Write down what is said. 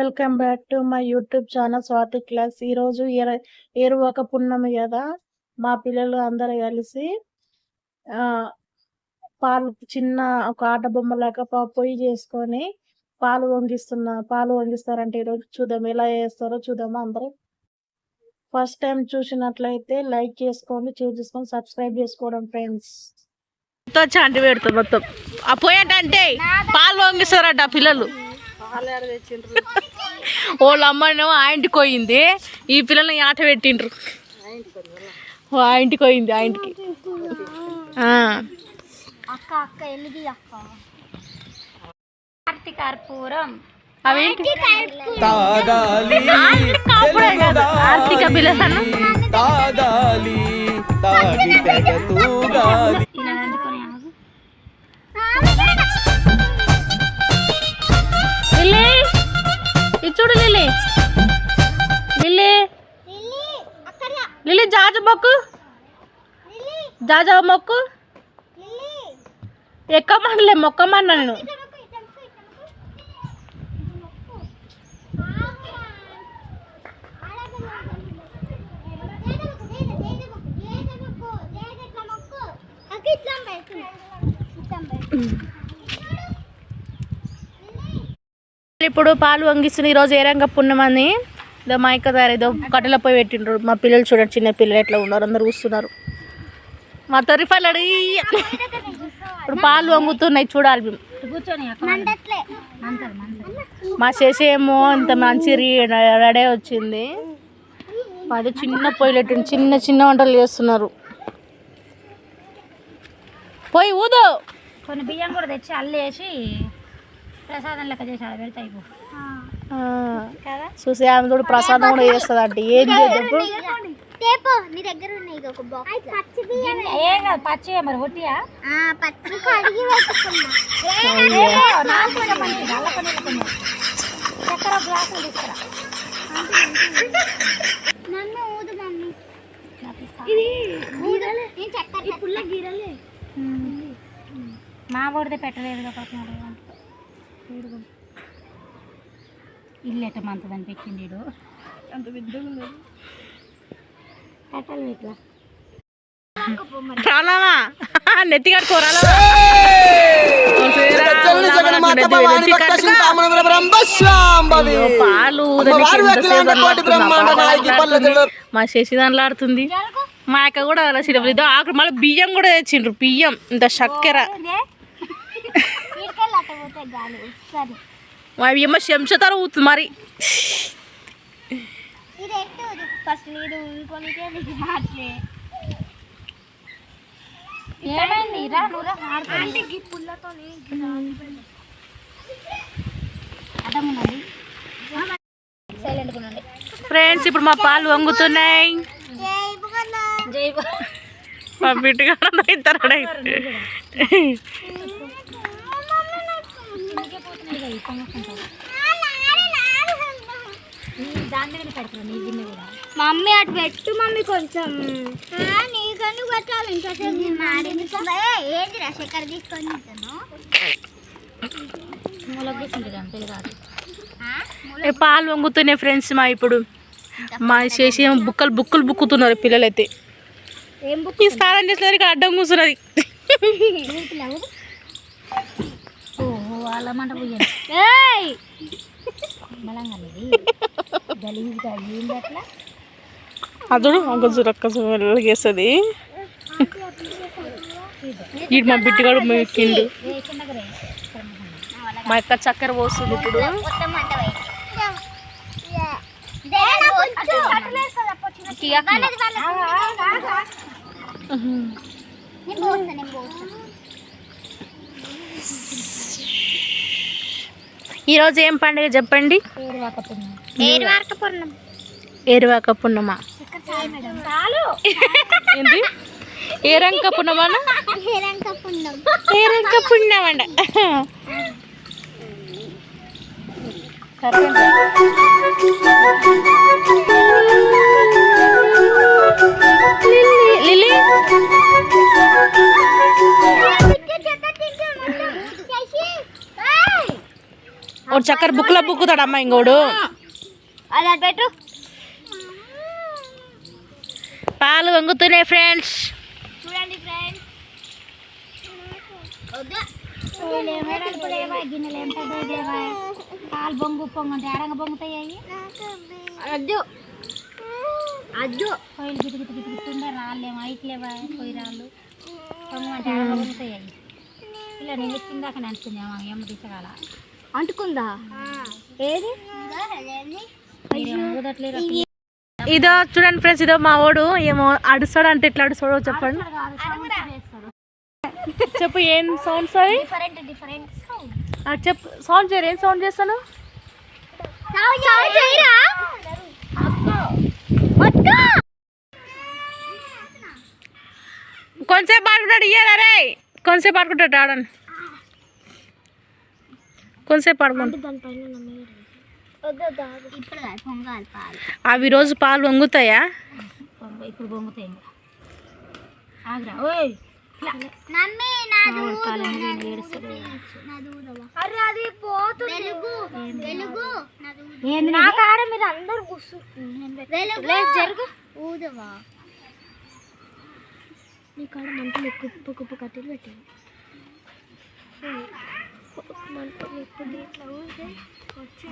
Welcome back to my YouTube channel Swathi class. ఈరోజు ఏర ఏరువాక పున్నమి కదా? మా పిల్లలు అందరు కలిసి ఆ, పాలు చిన్న ఒక ఆట బొమ్మలాగా ప- పొయ్యి చేసుకొని పాలు వంగిస్తున్నా పాలు వంగిస్తారంటే ఈరోజు చూద్దాం ఎలా చేస్తారో చూద్దాం అందరూ? ఫస్ట్ టైం చూసినట్లయితే లైక్ చేసుకోండి షేర్ చేసుకొని సబ్స్క్రైబ్ చేసుకోవడం ఫ్రెండ్స్. మొత్తం చాంటి పెడుతుంది మొత్తం. ఆ పోయేట అంటే పాలు వంగిస్తారట పిల్లలు. వాళ్ళ అమ్మనేమో ఆ ఇంటికి పోయింది. ఈ పిల్లల్ని ఆట పెట్టిండ్రు. ఓ ఆ ఇంటికి పోయింది ఆ ఇంటికి. ఆ. అక్క అక్క ఎల్లిది అక్క. కార్తీక కర్పూరం. ఆర్థిక పిల్లలను తాగాలి. తాగి జాజ మొక్కు. ఎక్కమనలే మొక్కమన్నా నేను ఇప్పుడు పాలు వంగిస్తుంది ఈరోజు ఏ రంగ పుణ్యమని ఇదో మా ఇక్క తయారు ఏదో కట్టెల పోయి పెట్టిండ్రు. మా పిల్లలు చూడండి చిన్న పిల్లలు ఎట్లా ఉన్నారు అందరు కూస్తున్నారు మా తొరిఫాలు అడిగి ఇప్పుడు పాలు వంగుతున్నాయి చూడాలి. మా శశి ఏమో ఇంత మంచి రెడీ వచ్చింది. అది చిన్న పొయ్యిలు పెట్టిండు చిన్న చిన్న వంటలు చేస్తున్నారు. పోయి ఊదు. కొన్ని బియ్యం కూడా తెచ్చి అల్లేసి ప్రసాదం లెక్క చేసి ఆడ పెడితే అయిపో. కదా చూసి ఆమె కూడా ప్రసాదం కూడా చేస్తుంది అంటే ఏం చేద్దాం నీ దగ్గర ఉన్నాయి ఒక బాక్స్ ఏం కాదు మరి ఒట్టియా? పచ్చి కడిగి పెట్టుకున్నా. చక్కెర గ్లాసులు తీసుకురా. నన్ను ఊదు మమ్మీ. ఇది గీరలే. నేను చక్కెర ఈ పుల్ల గీరలే. మా వాడితే పెట్టలేదు కదా ఇల్లు ఎట్ట మంతదని పెట్టిండు ఈడు. కట్టలు రాలామా నెత్తి మా దాంట్లో ఆడుతుంది. మా అక్క కూడా అలా చిన్న ఇదో ఆకు మళ్ళీ బియ్యం కూడా తెచ్చిండ్రు బియ్యం ఇంత చక్కెర. మా బియ్యమ్మ చెంచతారు ఊతుంది మరి. ఫస్ట్ నీరు ఇంకొనికే నీకు మాట్లే ఏమైంది? రా నువ్వు రా ఆడుకో. అంటే ఈ పుల్లతో అర్థమున్నది సైలెంట్ ఉండండి ఫ్రెండ్స్ ఇప్పుడు మా పాలు వంగుతున్నాయి. జై మా బిడ్డగా ఇద్దరు దాని మీద పెడతారు నీ గిన్నె కూడా మమ్మీ అటు పెట్టు మమ్మీ కొంచెం. పెట్టాలి? ఏంటి రా చక్కెర తీసుకొని పాలు వంగుతున్నాయి ఫ్రెండ్స్ మా ఇప్పుడు. మా చేసి ఏమో బుక్కలు బుక్కులు బుక్కుతున్నారు పిల్లలైతే. ఏం బుక్ ఈ స్నానం చేసేసరికి ఇక్కడ అడ్డం కూర్చున్నది. ఓహో వాళ్ళ మంట పోయాను గలీజ్గా ఏంది అట్లా? అదుడు వేస్తుంది ఇటు మా బిడ్డగాడు మెక్కిండు రే మా యొక్క చక్కెర పోస్తుంది ఇప్పుడు. ఈరోజు ఏం పండుగ చెప్పండి? ఏరువాక పూర్ణం ఏరువాక పున్నమా చాలు ఏంటి ఏరంక పూర్ణం ఏ రంక పుణ్యమండ లిల్లీ ఒకటి చక్కర బుక్లో బుక్కుతాడు అమ్మ ఇంకోడు అది పెట్టు. పాలు వంగుతున్నాయి ఫ్రెండ్స్. చూడండి ఫ్రెండ్స్. పాలు బొంగు పొంగు ఏడంగా పొంగుతాయి అద్దు అద్దు పొయ్యిలు గిటి గిటి గిటి గిట్టుండే రాళ్ళేమో ఐట్లేవా రాళ్ళు పొంగమంటే ఏడంగా పొంగుతాయి అవి ఇలా నడుస్తుంది అమ్మ ఏమో తీసగాల అంటుకుందా? ఏది? ఇదో చూడండి ఫ్రెండ్స్ ఇదో మా వాడు ఏమో అడుస్తాడు అంటే ఎట్లా అడుస్తాడో చెప్పండి. చెప్పు ఏం సౌండ్స్ అవి డిఫరెంట్ డిఫరెంట్ ఆ, చెప్పు సౌండ్ చేయరు? ఏం సౌండ్ చేస్తాను? కొంచెంసేపు ఆడుకుంటాడు ఇయ్యారా రే? కొంచెంసేపు ఆడుకుంటాడు ఆడని కొంచెంసేపు ఆడుకుంటాడు. ఇప్పుడు కాదు పొంగాలి పాలు. అవి రోజు పాలు వంగుతాయా? పొంగ ఇప్పుడు పొంగుతాయి ఆగ్రా ఓయ్. మమ్మీ నాది కాలం ఏడుస్తుంది అరే అది పోతుంది. వెలుగు వెలుగు ఏంది నా కాడ మీరు అందరు కూర్చు. వెలుగు జరుగు. ఊదవా. నీ కాడ మంటలు కుప్ప కుప్ప కట్టెలు పెట్టింది మంటలు ఎప్పుడు ఇట్లా ఊదే వచ్చి